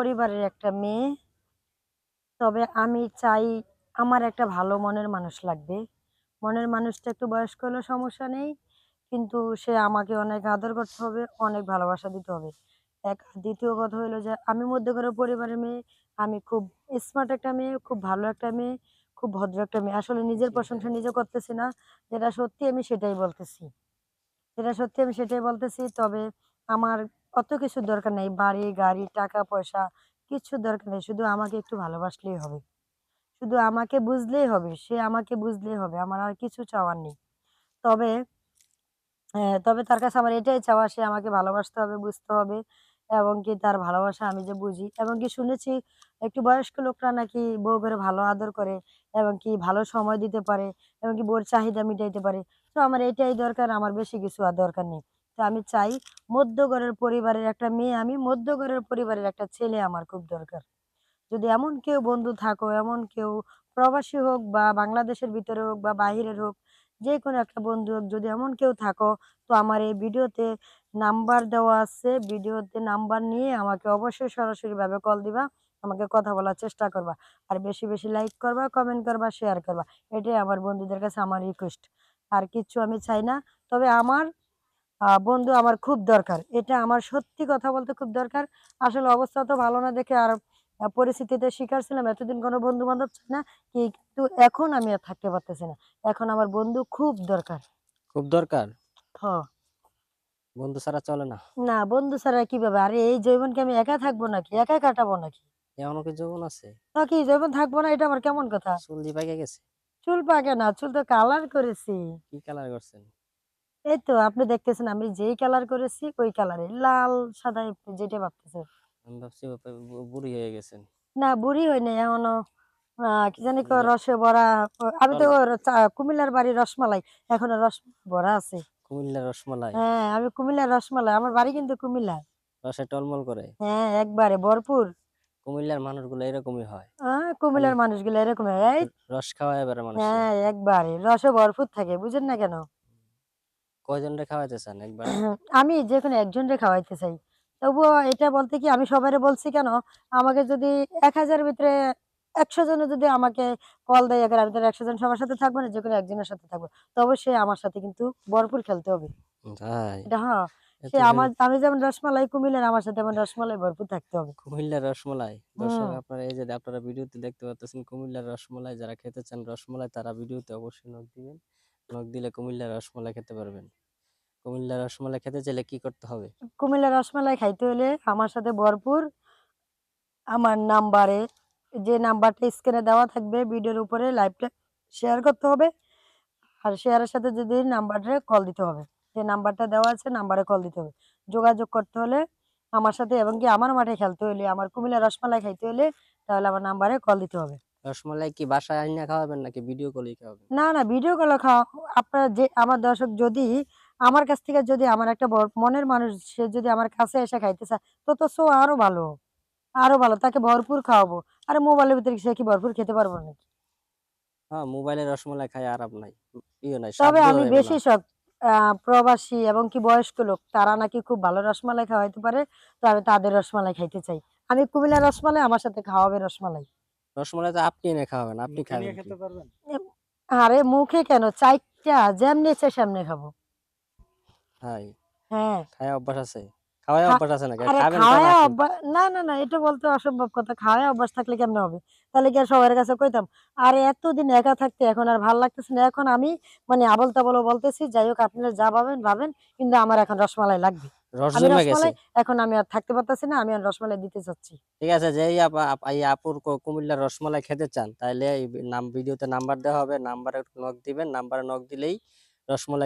পরিবারের একটা মেয়ে। তবে আমি চাই আমার একটা ভালো মনের মানুষ লাগবে। মনের মানুষটা একটু বয়স্ক হলেও সমস্যা নেই কিন্তু সে আমাকে অনেক আদর করতে হবে অনেক ভালোবাসা দিতে হবে। এক দ্বিতীয় কথা হলো যে আমি মধ্যকরের পরিবারের মেয়ে আমি খুব স্মার্ট একটা মেয়ে খুব ভালো একটা মেয়ে খুব ভদ্র একটা মেয়ে। আসলে নিজের প্রশংসা নিজে করতেছি না যেটা সত্যি আমি সেটাই বলতেছি। যেটা সত্যি আমি সেটাই বলতেছি তবে আমার অত কিছু দরকার নেই। বাড়ি গাড়ি টাকা পয়সা কিছু দরকার নেই। শুধু আমাকে একটু ভালোবাসলেই হবে। শুধু আমাকে বুঝলেই হবে। সে আমাকে বুঝলেই হবে। আমার আর কিছু চাওয়ার নেই। তবে হ্যাঁ, তবে তার কাছে আমার এটাই চাওয়া সে আমাকে ভালোবাসতে হবে বুঝতে হবে এবং কি তার ভালোবাসা আমি যে বুঝি এবং কি শুনেছি একটু বয়স্ক লোকরা নাকি বউ করে ভালো আদর করে এবং কি ভালো সময় দিতে পারে এবং কি বউর চাহিদা মিটাইতে পারে। তো আমার এটাই দরকার। আমার বেশি কিছু আর দরকার নেই। তো আমি চাই মধ্যঘরের পরিবারের একটা মেয়ে আমি মধ্যঘরের পরিবারের একটা ছেলে আমার খুব দরকার। যদি এমন কেউ বন্ধু থাকো, এমন কেউ প্রবাসী হোক বা বাংলাদেশের ভিতরে হোক বা বাহিরের হোক যে কোনো একটা বন্ধু হোক, যদি এমন কেউ থাকো, তো আমার এই ভিডিওতে নাম্বার দেওয়া আছে। ভিডিওতে নাম্বার নিয়ে আমাকে অবশ্যই সরাসরিভাবে কল দিবা, আমাকে কথা বলার চেষ্টা করবা। আর বেশি বেশি লাইক করবা কমেন্ট করবা শেয়ার করবা। এটাই আমার বন্ধুদের কাছে আমার রিকোয়েস্ট আর কিচ্ছু আমি চাই না। তবে আমার বন্ধু আমার খুব দরকার। এটা আমার সত্যি কথা বলতে খুব দরকার। আসলে অবস্থা তো ভালো না দেখে আর পরিস্থিতিতে শিকার ছিলাম। এতদিন কোনো বন্ধু বান্ধব চাই না কিন্তু এখন আমি আর থাকতে পারতেছি না। এখন আমার বন্ধু খুব দরকার। খুব দরকার? হ। বন্ধু ছাড়া চলে না? না বন্ধু ছাড়া কীভাবে? আরে এই জৈবনকে আমি একা থাকব নাকি? একা কাটাবো নাকি? এমনও কি যৌবন আছে? তা কি জৈবন থাকব না? এটা আমার কেমন কথা? চুল দিয়ে গেছে? চুল পাকে না চুল তো কালার করেছি। কি কালার করছেন? এই তো আপনি দেখতেছেন আমি যেই কালার করেছি ওই কালারে লাল সাদা যেটা ভাবতেছেন। আমি ভাবছি বুড়ি হয়ে গেছেন। না বুড়ি হয় নাই এখনও। কি জানি রসে ভরা আমি তো কুমিল্লার বাড়ি রসমালাই। এখনও রস ভরা আছে। কুমিল্লার রসমালাই? হ্যাঁ আমি কুমিল্লার রসমালাই। আমার বাড়ি কিন্তু কুমিল্লা রসে টলমল করে? হ্যাঁ একবারে ভরপুর। কুমিল্লার মানুষগুলো এরকমই হয়। হ্যাঁ কুমিল্লার মানুষগুলো এরকম হয়। রস খাওয়া এবারে মানুষ হ্যাঁ একবারে। রসে ভরপুর থাকে বুঝেন না কেন? কয়জন রে খাওয়াইতে চান একবার? আমি যে কোনো একজনকে খাওয়াইতে চাই। তবুও এটা বলতে কি আমি সবাইরে বলছি কেন আমাকে যদি এক হাজারের ভিতরে একশো জনে যদি আমাকে কল দেয় একের আমি তো একশো জন সবার সাথে থাকব না যে কোনো একজনের সাথে থাকব তবে সে আমার সাথে কিন্তু ভরপুর খেলতে হবে। এটা হ্যাঁ সে আমার আমি যেমন রসমালাই কুমিল্লার আমার সাথে তেমন রসমালাই ভরপুর থাকতে হবে। কুমিল্লার রসমালাই? দর্শক আপনারা এই যে আপনারা ভিডিওতে দেখতে পাচ্ছেন কুমিল্লার রসমালাই যারা খেতে চান রসমালাই তারা ভিডিওতে অবশ্যই নক দিবেন। নক দিলে কুমিল্লার রসমালাই খেতে পারবেন। কুমিল্লার রসমালাই খেতে চাইলে কি করতে হবে? কুমিল্লার রসমালাই খাইতে হলে আমার সাথে ভরপুর। আমার নাম্বারে যে নাম্বারটা স্ক্রিনে দেওয়া থাকবে ভিডিওর উপরে লাইভটা শেয়ার করতে হবে। আর শেয়ারের সাথে যদি নাম্বারে কল দিতে হবে যে নাম্বারটা দেওয়া আছে নাম্বারে কল দিতে হবে। যোগাযোগ করতে হলে আমার সাথে এবং কি আমার মাঠে খেলতে হলে আমার কুমিল্লা রসমালাই খাইতে হলে তাহলে আমার নাম্বারে কল দিতে হবে। রসমালাই কি বাসায় আইনা খাওয়াবেন নাকি ভিডিও কলেই খাওয়াবেন? না না ভিডিও কলে খাওয়া আপনার যে আমার দর্শক যদি আমার কাছ থেকে যদি আমার একটা মনের মানুষ সে যদি আমার কাছে এসে খাইতে চায় তো তো সো আরও ভালো আরও ভালো তাকে ভরপুর খাওয়াবো। আরে মোবাইলের ভিতরে সে কি ভরপুর খেতে পারব নাকি? হ্যাঁ মোবাইলে রসমালাই খাই আরাম নাই। ইয়ে নাই তবে আমি না। বেশি শখ প্রবাসী এবং কি বয়স্ক লোক তারা নাকি খুব ভালো রসমালাই খাওয়াইতে পারে তো আমি তাদের রসমালাই খাইতে চাই। আমি কুমিল্লা রসমালাই আমার সাথে খাওয়াবে রসমালাই। রসমালাই তো আপনি এনে খাওয়াবেন আপনি মুখে খাবেন আরে মুখে কেন? চারটা যেমনি ইচ্ছে সামনে খাব। হ্যাঁ। খাওয়া অভ্যাস আছে। খাওয়াই অভ্যাস আছে নাকি? আরে খাবেন খাওয়া অভ্যাস না না না এটা বলতে অসম্ভব কথা। খাওয়া অভ্যাস থাকলে কেমনে হবে? তাহলে কি আর সবার কাছে কইতাম আর এতদিন একা থাকতে এখন আর ভালো লাগতেছে না। এখন আমি মানে আবল তাবল বলতেছি যাই হোক আপনারা যা ভাবেন ভাবেন কিন্তু আমার এখন রসমালাই লাগবে। এখন আমি আর থাকতে পারতেছি না আমি আর রসমালাই দিতে চাচ্ছি। ঠিক আছে যে আপুর কুমিল্লার রসমালাই খেতে চান তাহলে নাম ভিডিওতে নাম্বার দেওয়া হবে নাম্বারে নক দিবেন নাম্বারে নক দিলেই রসমালাই